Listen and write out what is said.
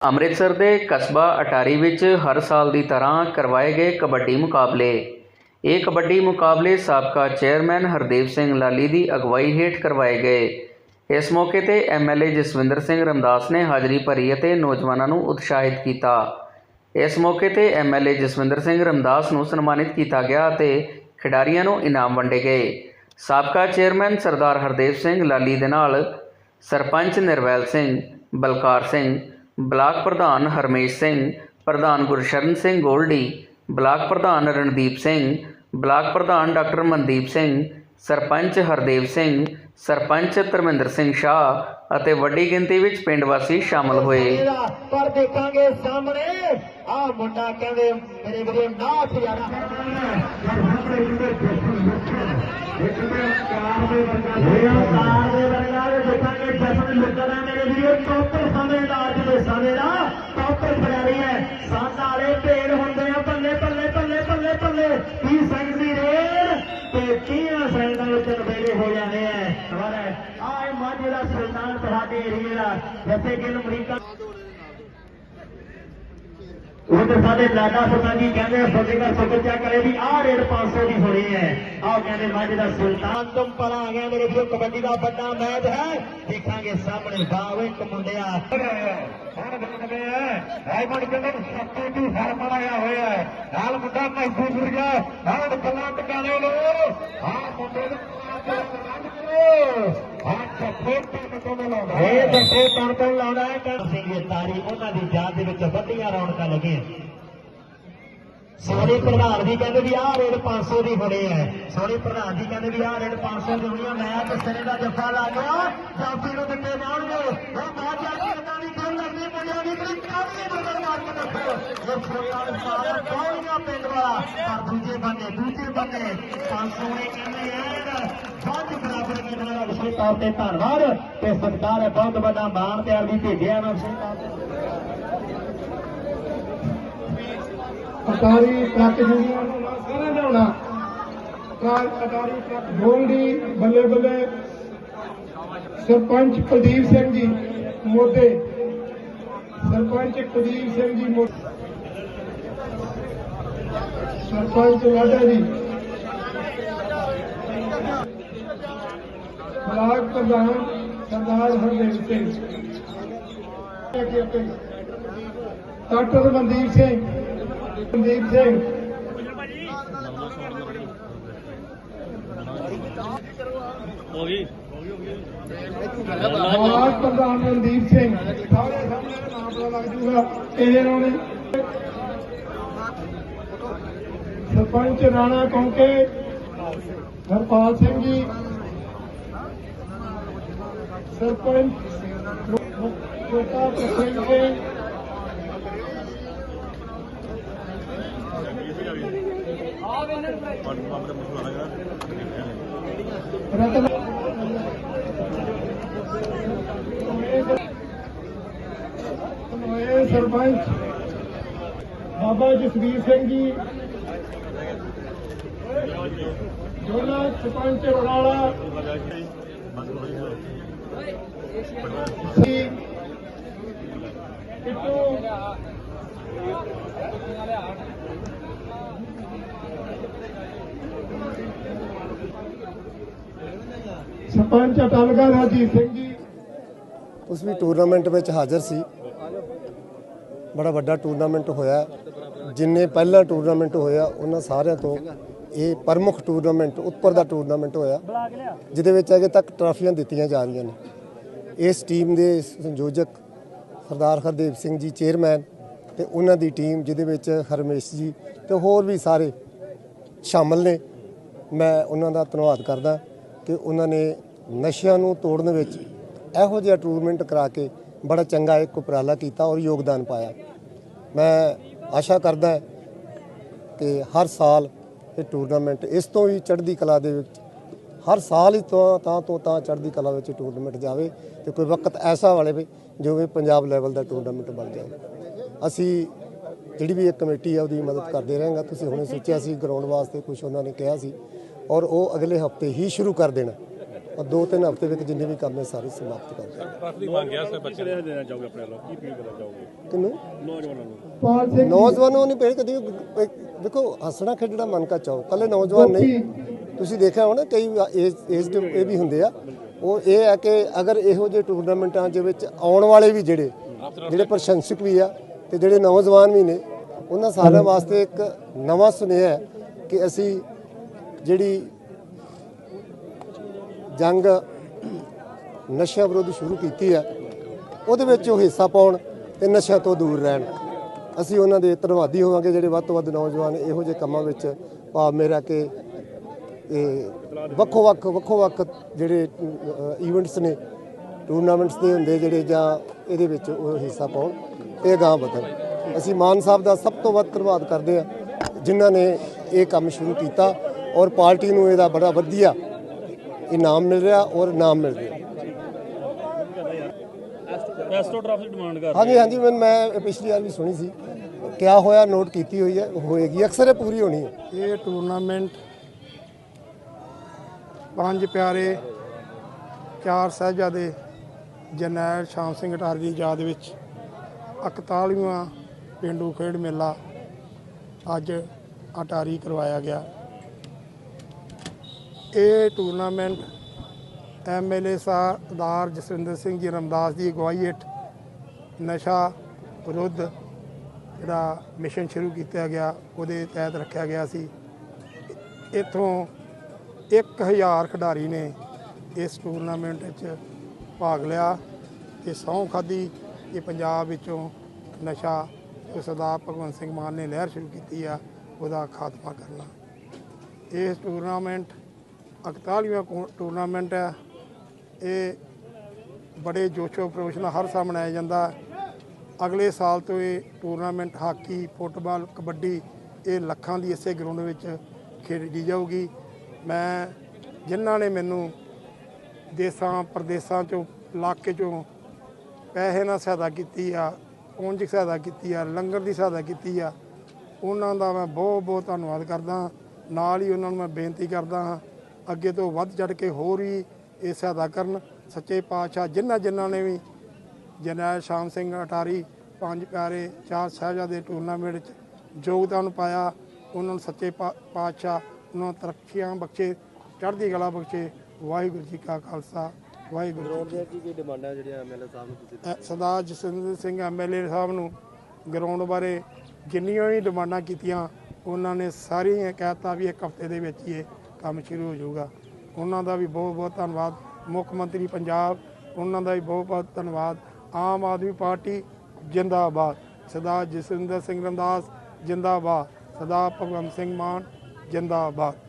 ਅੰਮ੍ਰਿਤਸਰ ਦੇ ਕਸਬਾ ਅਟਾਰੀ ਵਿੱਚ ਹਰ ਸਾਲ ਦੀ ਤਰ੍ਹਾਂ ਕਰਵਾਏ ਗਏ ਕਬੱਡੀ ਮੁਕਾਬਲੇ। ਇਹ ਕਬੱਡੀ ਮੁਕਾਬਲੇ ਸਾਬਕਾ ਚੇਅਰਮੈਨ ਹਰਦੇਵ ਸਿੰਘ ਲਾਲੀ ਦੀ ਅਗਵਾਈ ਹੇਠ ਕਰਵਾਏ ਗਏ। ਇਸ ਮੌਕੇ ਤੇ ਐਮਐਲਏ ਜਸਵਿੰਦਰ ਸਿੰਘ ਰਮਦਾਸ ਨੇ ਹਾਜ਼ਰੀ ਭਰੀ ਅਤੇ ਨੌਜਵਾਨਾਂ ਨੂੰ ਉਤਸ਼ਾਹਿਤ ਕੀਤਾ। ਇਸ ਮੌਕੇ ਤੇ ਐਮਐਲਏ ਜਸਵਿੰਦਰ ਸਿੰਘ ਰਮਦਾਸ ਨੂੰ ਸਨਮਾਨਿਤ ਕੀਤਾ ਗਿਆ ਅਤੇ ਖਿਡਾਰੀਆਂ ਨੂੰ ਇਨਾਮ ਵੰਡੇ ਗਏ। ਸਾਬਕਾ ਚੇਅਰਮੈਨ ਸਰਦਾਰ ਹਰਦੇਵ ਸਿੰਘ ਲਾਲੀ ਦੇ ਨਾਲ ਸਰਪੰਚ ਨਿਰਵੈਲ ਸਿੰਘ, ਬਲਕਾਰ ਸਿੰਘ ਬਲਾਕ ਪ੍ਰਧਾਨ ਹਰਮੇਸ਼ ਸਿੰਘ ਪ੍ਰਧਾਨ ਗੁਰਸ਼ਰਨ ਸਿੰਘ ਗੋਲਡੀ ਬਲਾਕ ਪ੍ਰਧਾਨ ਰਣਦੀਪ ਸਿੰਘ ਬਲਾਕ ਪ੍ਰਧਾਨ ਡਾਕਟਰ ਮਨਦੀਪ ਸਿੰਘ ਸਰਪੰਚ ਹਰਦੇਵ ਸਿੰਘ ਸਰਪੰਚ ਧਰਮਿੰਦਰ ਸਿੰਘ ਸ਼ਾਹ ਅਤੇ ਵੱਡੀ ਗਿਣਤੀ ਵਿੱਚ ਪਿੰਡ ਵਾਸੀ ਸ਼ਾਮਲ ਹੋਏ। ਪਰ ਦੇਖਾਂਗੇ ਸਾਹਮਣੇ ਆ ਮੁੰਡਾ ਕਹਿੰਦੇ ਮੇਰੇ ਵੀਰੇ ਨਾਥ ਯਾਰਾ। ਕਾਰ ਦੇ ਵਰਗਾ। ਦੇ ਦੇਖਾਂਗੇ ਜਸਨ ਲੁੱਟਣਾ ਮੇਰੇ ਵੀਰੇ ਟੋਪਰ ਸਮੇਂਦਾਰ ਜਿਹਦੇ ਸਮੇਂ ਦਾ ਟੋਪਰ ਖਿਡਾਰੀ ਹੈ। ਸਾਡਾ ਵਾਲੇ ਢੇਰ ਹੁੰਦੇ ਆ ਬੱਲੇ ਬੱਲੇ ਬੱਲੇ ਬੱਲੇ ਬੱਲੇ ਕੀ ਸੰਗ ਦੀ ਰੇੜ ਤੇ ਤੀਆਂ ਸੈਂਡਾਂ ਵਿੱਚ ਨਵੇੜੇ ਹੋ ਜਾਂਦੇ ਆ? ਪਰ ਆਏ ਮਾਝੇ ਦਾ ਸੁਲਤਾਨ ਤੁਹਾਡੇ ਏਰੀਏ ਦਾ, ਜਿੱਥੇ ਕਿ ਅਮਰੀਕਾ ਉਹ ਤੇ ਸਾਡੇ ਲਾਡਾ ਸਰਦਾਰ ਜੀ ਕਹਿੰਦੇ ਫਤਿਹਗੜ੍ਹ ਸੁਪਰ ਚੈੱਕ ਕਰੇ ਵੀ ਆਹ ਰੇਡ 500 ਦੀ ਹੋਣੀ ਹੈ। ਆਹ ਕਹਿੰਦੇ ਮੱਝ ਦਾ ਸੁਲਤਾਨ ਤੁਮ ਪਰ ਆ ਗਿਆ, ਮੇਰੇ ਵੀਰੋ, ਕਬੱਡੀ ਦਾ ਵੱਡਾ ਮੈਚ ਹੈ। ਦੇਖਾਂਗੇ ਸਾਹਮਣੇ ਬਾਵੇ ਇੱਕ ਮੁੰਡਿਆ। ਹੁਣ ਦੇਖਦੇ ਆ ਰਾਈਮੰਡ ਕਹਿੰਦੇ ਸੱਤੇ ਦੀ ਹਰ ਬਣਾਇਆ ਹੋਇਆ ਹੈ। ਨਾਲ ਮੁੰਡਾ ਮੈਸੂ ਗੁਰਜਾ ਨਾਲ ਕੱਲਾ ਟਿਕਾਣੇ ਲੋ ਹਾਂ ਮੁੰਡੇ ਨੂੰ ਇਹ ਚੱਫੇ ਤੱਕ ਤੋਂ ਹੈ ਕਰ ਸਿੰਘ ਇਹ ਤਾਰੀ ਉਹਨਾਂ ਦੀ ਯਾਦ ਦੇ ਵਿੱਚ ਵੱਡੀਆਂ ਰੌਣਕਾਂ ਲੱਗੀਆਂ। ਸੋਨੀ ਪ੍ਰਧਾਨ ਜੀ ਕਹਿੰਦੇ ਵੀ ਆਹ ਰੇਟ 500 ਦੀ ਹੋਣੀ ਹੈ। ਸੋਨੀ ਪ੍ਰਧਾਨ ਜੀ ਕਹਿੰਦੇ ਵੀ ਆਹ ਰੇਟ 500 ਦੀ ਹੋਣੀ ਹੈ। ਮੈਂ ਤੇ ਸਿਰੇ ਦਾ ਜੱਫਾ ਲਾ ਗਿਆ ਜਾਫੀ ਨੂੰ ਦਿੱਤੇ ਜਾਣਗੇ। ਉਹ ਬਾਅਦ ਜਾ ਕੇ ਉਹਨਾਂ ਦੀ ਗੱਲ ਲੱਗਣੀ ਮੁੰਡਿਆਂ ਦੀ ਤੇ ਕਾਹਦੀ ਬਦਲ ਮਾਰ ਕੇ ਦੱਸੋ ਸਾਰਾ ਕੌਣੀਆਂ ਪਿੰਡ ਵਾਲਾ ਪਰ ਦੂਜੇ ਬੰਦੇ ਦੂਜੇ ਬੰਦੇ 500 ਨੇ ਕਹਿੰਦੇ ਯਾਰ ਵੱਧ ਬਰਾਬਰ ਕਰਨ ਵਾਲਾ ਵਿਸ਼ੇਸ਼ ਤੌਰ ਤੇ ਧੰਨਵਾਦ ਤੇ ਸਤਿਕਾਰ ਹੈ ਬਹੁਤ ਵੱਡਾ ਮਾਣ ਤੇ ਅਰਬੀ ਭੇਜਿਆ ਮੈਂ ਵਿਸ਼ੇਸ਼ ਤੌਰ ਤੇ ਅਟਾਰੀ ਟਰੱਕ ਯੂਨੀਅਨ ਸਾਰਿਆਂ ਨੇ ਹੋਣਾ ਕਾਰ ਟਰੱਕ ਗੋਲਡੀ ਬੱਲੇ ਬੱਲੇ ਸਰਪੰਚ ਕੁਲਦੀਪ ਸਿੰਘ ਜੀ ਮੋਦੇ ਸਰਪੰਚ ਕੁਲਦੀਪ ਸਿੰਘ ਜੀ ਮੋਦੇ ਸਰਪੰਚ ਲਾਡਾ ਜੀ ਬਲਾਕ ਪ੍ਰਧਾਨ ਸਰਦਾਰ ਹਰਦੇਵ ਸਿੰਘ ਡਾਕਟਰ ਮਨਦੀਪ ਸਿੰਘ ਮਨਦੀਪ ਸਿੰਘ ਬਲਾਕ ਪ੍ਰਧਾਨ ਮਨਦੀਪ ਸਿੰਘ ਸਾਰੇ ਸਾਹਮਣੇ ਨਾਮ ਪਤਾ ਲੱਗ ਜੂਗਾ ਇਹ ਨੇ ਸਰਪੰਚ ਰਾਣਾ ਕੌਂਕੇ, ਹਰਪਾਲ ਸਿੰਘ ਜੀ। ਸਰਪੰਚ ਛੋਟਾ ਪ੍ਰਸਿੰਘ ਸਿੰਘ ਰਤਨ ਸਰਪੰਚ ਬਾਬਾ ਜਸਵੀਰ ਸਿੰਘ ਜੀ। ਜੋਲਾ ਸਰਪੰਚ ਕਿਤੋਂ ਸਰਪੰਚ ਅਟਲਗਾ ਰਾਜੀਤ ਸਿੰਘ ਜੀ। ਉਸ ਵੀ ਟੂਰਨਾਮੈਂਟ ਵਿੱਚ ਹਾਜ਼ਰ ਸੀ। ਬੜਾ ਵੱਡਾ ਟੂਰਨਾਮੈਂਟ ਹੋਇਆ। ਜਿੰਨੇ ਪਹਿਲਾ ਟੂਰਨਾਮੈਂਟ ਹੋਇਆ ਉਹਨਾਂ ਸਾਰਿਆਂ ਤੋਂ ਇਹ ਪ੍ਰਮੁੱਖ ਟੂਰਨਾਮੈਂਟ, ਉੱਪਰ ਦਾ ਟੂਰਨਾਮੈਂਟ ਹੋਇਆ। ਜਿਹਦੇ ਵਿੱਚ ਅਜੇ ਤੱਕ ਟਰਾਫੀਆਂ ਦਿੱਤੀਆਂ ਜਾ ਰਹੀਆਂ ਨੇ। ਇਸ ਟੀਮ ਦੇ ਸੰਯੋਜਕ ਸਰਦਾਰ ਹਰਦੇਵ ਸਿੰਘ ਜੀ ਚੇਅਰਮੈਨ ਤੇ ਉਹਨਾਂ ਦੀ ਟੀਮ, ਜਿਹਦੇ ਵਿੱਚ ਹਰਮੇਸ਼ ਜੀ ਤੇ ਹੋਰ ਵੀ ਸਾਰੇ ਸ਼ਾਮਲ ਨੇ। ਮੈਂ ਉਹਨਾਂ ਦਾ ਧੰਨਵਾਦ ਕਰਦਾ ਕਿ ਉਹਨਾਂ ਨੇ ਨਸ਼ਿਆਂ ਨੂੰ ਤੋੜਨ ਵਿੱਚ ਇਹੋ ਜਿਹਾ ਟੂਰਨਾਮੈਂਟ ਕਰਾ ਕੇ ਬੜਾ ਚੰਗਾ ਇੱਕ ਉਪਰਾਲਾ ਕੀਤਾ ਔਰ ਯੋਗਦਾਨ ਪਾਇਆ। ਮੈਂ ਆਸ਼ਾ ਕਰਦਾ ਕਿ ਹਰ ਸਾਲ ਇਹ ਟੂਰਨਾਮੈਂਟ ਇਸ ਤੋਂ ਵੀ ਚੜ੍ਹਦੀ ਕਲਾ ਦੇ ਵਿੱਚ ਹਰ ਸਾਲ ਹੀ ਤੋਂ ਤਾਂ ਤੋਂ ਤਾਂ ਚੜ੍ਹਦੀ ਕਲਾ ਵਿੱਚ ਟੂਰਨਾਮੈਂਟ ਜਾਵੇ ਤੇ ਕੋਈ ਵਕਤ ਐਸਾ ਵਾਲੇ ਵੀ ਜੋ ਵੀ ਪੰਜਾਬ ਲੈਵਲ ਦਾ ਟੂਰਨਾਮੈਂਟ ਬਣ ਜਾਏ ਅਸੀਂ ਜਿਹੜੀ ਵੀ ਇੱਕ ਕਮੇਟੀ ਆ ਉਹਦੀ ਮਦਦ ਕਰਦੇ ਰਹਾਂਗਾ। ਤੁਸੀਂ ਹੁਣੇ ਸੋਚਿਆ ਸੀ ਗਰਾਊਂਡ ਵਾਸਤੇ ਕੁਝ ਉਹਨਾਂ ਨੇ ਕਿਹਾ ਸੀ। ਔਰ ਉਹ ਅਗਲੇ ਹਫ਼ਤੇ ਹੀ ਸ਼ੁਰੂ ਕਰ ਦੇਣਾ। ਔਰ ਦੋ ਤਿੰਨ ਹਫ਼ਤੇ ਵਿੱਚ ਜਿੰਨੇ ਵੀ ਕੰਮ ਹੈ ਸਾਰੇ ਸਮਾਪਤ ਕਰ ਦਿਆਂਗੇ ਕਾਫੀ ਮੰਗ ਗਿਆ ਸੇ ਬੱਚੇ ਨੇ। ਦੇਣਾ ਚਾਹੋਗੇ ਆਪਣੇ ਵੱਲੋਂ? ਕੀ ਅਪੀਲ ਕਰਨਾ ਚਾਹੋਗੇ? ਕਿਨੂੰ ਨੌਜਵਾਨਾਂ ਨੂੰ। ਨੌਜਵਾਨੋਂ ਨਹੀਂ ਪਹਿਲ ਕਦੀ ਇੱਕ- ਦੇਖੋ, ਹੱਸਣਾ ਖੇਡਣਾ ਮਨ ਕਾ ਚਾਹੋ ਕੱਲੇ ਨੌਜਵਾਨ ਨਹੀਂ। ਤੁਸੀਂ ਦੇਖਿਆ ਹੋਣਾ, ਕਈ ਏਜ ਏਜ ਇਹ ਵੀ ਹੁੰਦੇ ਆ। ਉਹ ਇਹ ਹੈ ਕਿ ਅਗਰ ਇਹੋ ਜਿਹੇ ਟੂਰਨਾਮੈਂਟਾਂ ਦੇ ਵਿੱਚ ਆਉਣ ਵਾਲੇ ਵੀ ਜਿਹੜੇ ਜਿਹੜੇ ਪ੍ਰਸ਼ੰਸਕ ਵੀ ਆ ਤੇ ਜਿਹੜੇ ਨੌਜਵਾਨ ਵੀ ਨੇ, ਉਹਨਾਂ ਸਾਰਿਆਂ ਵਾਸਤੇ ਇੱਕ ਨਵਾਂ ਸੁਨੇਹਾ ਹੈ ਕਿ ਅਸੀਂ ਜਿਹੜੀ ਜੰਗ ਨਸ਼ਿਆਂ ਵਿਰੁੱਧ ਸ਼ੁਰੂ ਕੀਤੀ ਹੈ ਉਹਦੇ ਵਿੱਚ ਉਹ ਹਿੱਸਾ ਪਾਉਣ ਤੇ ਨਸ਼ਿਆਂ ਤੋਂ ਦੂਰ ਰਹਿਣ। ਅਸੀਂ ਉਹਨਾਂ ਦੇ ਧੰਨਵਾਦੀ ਹੋਵਾਂਗੇ ਜਿਹੜੇ ਵੱਧ ਤੋਂ ਵੱਧ ਨੌਜਵਾਨ ਇਹੋ ਜਿਹੇ ਕੰਮਾਂ ਵਿੱਚ ਭਾਵ ਮੇਰਾ ਕਿ ਇਹ ਵੱਖੋ ਵੱਖ ਵੱਖੋ ਵੱਖ ਜਿਹੜੇ ਇਵੈਂਟਸ ਨੇ ਟੂਰਨਾਮੈਂਟਸ ਦੇ ਹੁੰਦੇ ਜਿਹੜੇ ਜਾਂ ਇਹਦੇ ਵਿੱਚ ਉਹ ਹਿੱਸਾ ਪਾਉਣ ਤੇ ਅਗਾਂਹ ਵਧਣ। ਅਸੀਂ ਮਾਨ ਸਾਹਿਬ ਦਾ ਸਭ ਤੋਂ ਵੱਧ ਧੰਨਵਾਦ ਕਰਦੇ ਆ ਜਿਨ੍ਹਾਂ ਨੇ ਇਹ ਕੰਮ ਸ਼ੁਰੂ ਕੀਤਾ ਔਰ ਪਾਰਟੀ ਨੂੰ ਇਹਦਾ ਬੜਾ ਵਧੀਆ ਇਨਾਮ ਮਿਲ ਰਿਹਾ ਔਰ ਇਨਾਮ ਮਿਲ ਰਿਹਾ। ਐਸਟੋ ਟਰਾਫੀ ਡਿਮਾਂਡ ਕਰ ਹਾਂਜੀ ਹਾਂਜੀ ਮੈਂ ਪਿਛਲੀ ਵਾਰ ਵੀ ਸੁਣੀ ਸੀ। ਕਿਆ ਹੋਇਆ? ਨੋਟ ਕੀਤੀ ਹੋਈ ਹੈ, ਹੋਏਗੀ, ਅਕਸਰ ਇਹ ਪੂਰੀ ਹੋਣੀ ਹੈ। ਇਹ ਟੂਰਨਾਮੈਂਟ ਪੰਜ ਪਿਆਰੇ, ਚਾਰ ਸਾਹਿਬਜ਼ਾਦੇ, ਜਰਨੈਲ ਸ਼ਾਮ ਸਿੰਘ ਅਟਾਰੀ ਦੀ ਯਾਦ ਵਿੱਚ 41ਵਾਂ ਪਿੰਡੂ ਖੇਡ ਮੇਲਾ ਅੱਜ ਅਟਾਰੀ ਕਰਵਾਇਆ ਗਿਆ। ਇਹ ਟੂਰਨਾਮੈਂਟ ਐਮਐਲਏ ਸਰਦਾਰ ਜਸਵਿੰਦਰ ਸਿੰਘ ਜੀ ਰਮਦਾਸ ਦੀ ਅਗਵਾਈ ਹੇਠ ਨਸ਼ਾ ਵਿਰੁੱਧ ਜਿਹੜਾ ਮਿਸ਼ਨ ਸ਼ੁਰੂ ਕੀਤਾ ਗਿਆ, ਉਹਦੇ ਤਹਿਤ ਰੱਖਿਆ ਗਿਆ ਸੀ। ਇੱਥੋਂ 1000 ਖਿਡਾਰੀ ਨੇ ਇਸ ਟੂਰਨਾਮੈਂਟ ਵਿੱਚ ਭਾਗ ਲਿਆ ਤੇ ਸਹੁੰ ਖਾਦੀ ਕਿ ਪੰਜਾਬ ਵਿੱਚੋਂ ਨਸ਼ਾ ਜੋ ਸਰਦਾਰ ਭਗਵੰਤ ਸਿੰਘ ਮਾਨ ਨੇ ਲਹਿਰ ਸ਼ੁਰੂ ਕੀਤੀ ਆ, ਉਹਦਾ ਖਾਤਮਾ ਕਰਨਾ। ਇਸ ਟੂਰਨਾਮੈਂਟ 41ਵਾਂ ਕੋ- ਟੂਰਨਾਮੈਂਟ ਹੈ। ਇਹ ਬੜੇ ਜੋਸ਼ੋ ਖਰੋਸ਼ ਨਾਲ ਹਰ ਸਾਲ ਮਨਾਇਆ ਜਾਂਦਾ। ਅਗਲੇ ਸਾਲ ਤੋਂ ਇਹ ਟੂਰਨਾਮੈਂਟ, ਹਾਕੀ, ਫੁੱਟਬਾਲ, ਕਬੱਡੀ ਇਹ ਲੱਖਾਂ ਦੀ ਇਸੇ ਗਰਾਊਂਡ ਵਿੱਚ ਖੇਡੀ ਜਾਊਗੀ। ਮੈਂ ਜਿਨ੍ਹਾਂ ਨੇ ਮੈਨੂੰ ਦੇਸਾਂ, ਪ੍ਰਦੇਸਾਂ ਚੋਂ, ਇਲਾਕੇ ਚੋਂ ਪੈਸੇ ਨਾਲ ਸਹਾਇਤਾ ਕੀਤੀ ਆ ਪਹੁੰਚ ਸਹਾਇਤਾ ਕੀਤੀ ਆ, ਲੰਗਰ ਦੀ ਸਹਾਇਤਾ ਕੀਤੀ ਆ, ਉਹਨਾਂ ਦਾ ਮੈਂ ਬਹੁਤ ਬਹੁਤ ਧੰਨਵਾਦ ਕਰਦਾ ਨਾਲ ਹੀ ਉਹਨਾਂ ਨੂੰ ਮੈਂ ਬੇਨਤੀ ਕਰਦਾ ਹਾਂ, ਅੱਗੇ ਤੋਂ ਵੱਧ ਚੜ ਕੇ ਹੋਰ ਵੀ ਇਹ ਸਹਾਇਤਾ ਕਰਨ। ਸੱਚੇ ਪਾਤਸ਼ਾਹ ਜਿਨ੍ਹਾਂ ਜਿਨ੍ਹਾਂ ਨੇ ਵੀ ਜਰਨੈਲ ਸ਼ਾਮ ਸਿੰਘ ਅਟਾਰੀ ਪੰਜ ਪਿਆਰੇ ਚਾਰ ਸਾਹਿਬਜ਼ਾਦੇ ਟੂਰਨਾਮੈਂਟ ਵਿੱਚ ਯੋਗਦਾਨ ਪਾਇਆ। ਉਹਨਾਂ ਨੂੰ ਸੱਚੇ ਪਾਤਸ਼ਾਹ ਉਹਨਾਂ ਨੂੰ ਤਰੱਕੀਆਂ ਬਖਸ਼ੇ ਚੜ੍ਹਦੀ ਕਲਾ ਬਖਸ਼ੇ। ਵਾਹਿਗੁਰੂ ਜੀ ਕਾ ਖਾਲਸਾ ਵਾਹਿਗੁਰੂ ਜੀ ਕੀ ਕੀ ਡਿਮਾਂਡਾਂ ਜਿਹੜੀਆਂ ਐਮਐਲਏ ਸਾਹਿਬ ਨੂੰ ਤੁਸੀਂ ਸਰਦਾਰ ਜਸਵਿੰਦਰ ਸਿੰਘ ਐਮਐਲਏ ਸਾਹਿਬ ਨੂੰ ਗਰਾਊਂਡ ਬਾਰੇ ਜਿੰਨੀਆਂ ਵੀ ਡਿਮਾਂਡਾਂ ਕੀਤੀਆਂ ਉਹਨਾਂ ਨੇ ਸਾਰੀਆਂ ਕਹਿਤਾ ਵੀ ਇੱਕ ਹਫ਼ਤੇ ਦੇ ਵਿੱਚ ਹੀ ਇਹ ਕੰਮ ਸ਼ੁਰੂ ਹੋ ਜਾਊਗਾ। ਉਹਨਾਂ ਦਾ ਵੀ ਬਹੁਤ ਬਹੁਤ ਧੰਨਵਾਦ। ਮੁੱਖ ਮੰਤਰੀ ਪੰਜਾਬ ਉਹਨਾਂ ਦਾ ਵੀ ਬਹੁਤ ਬਹੁਤ ਧੰਨਵਾਦ। ਆਮ ਆਦਮੀ ਪਾਰਟੀ ਜਿੰਦਾਬਾਦ। ਸਰਦਾਰ ਜਸਵਿੰਦਰ ਸਿੰਘ ਰੰਦਾਸ ਜਿੰਦਾਬਾਦ। ਸਰਦਾਰ ਭਗਵੰਤ ਸਿੰਘ ਮਾਨ ਜਿੰਦਾਬਾਦ।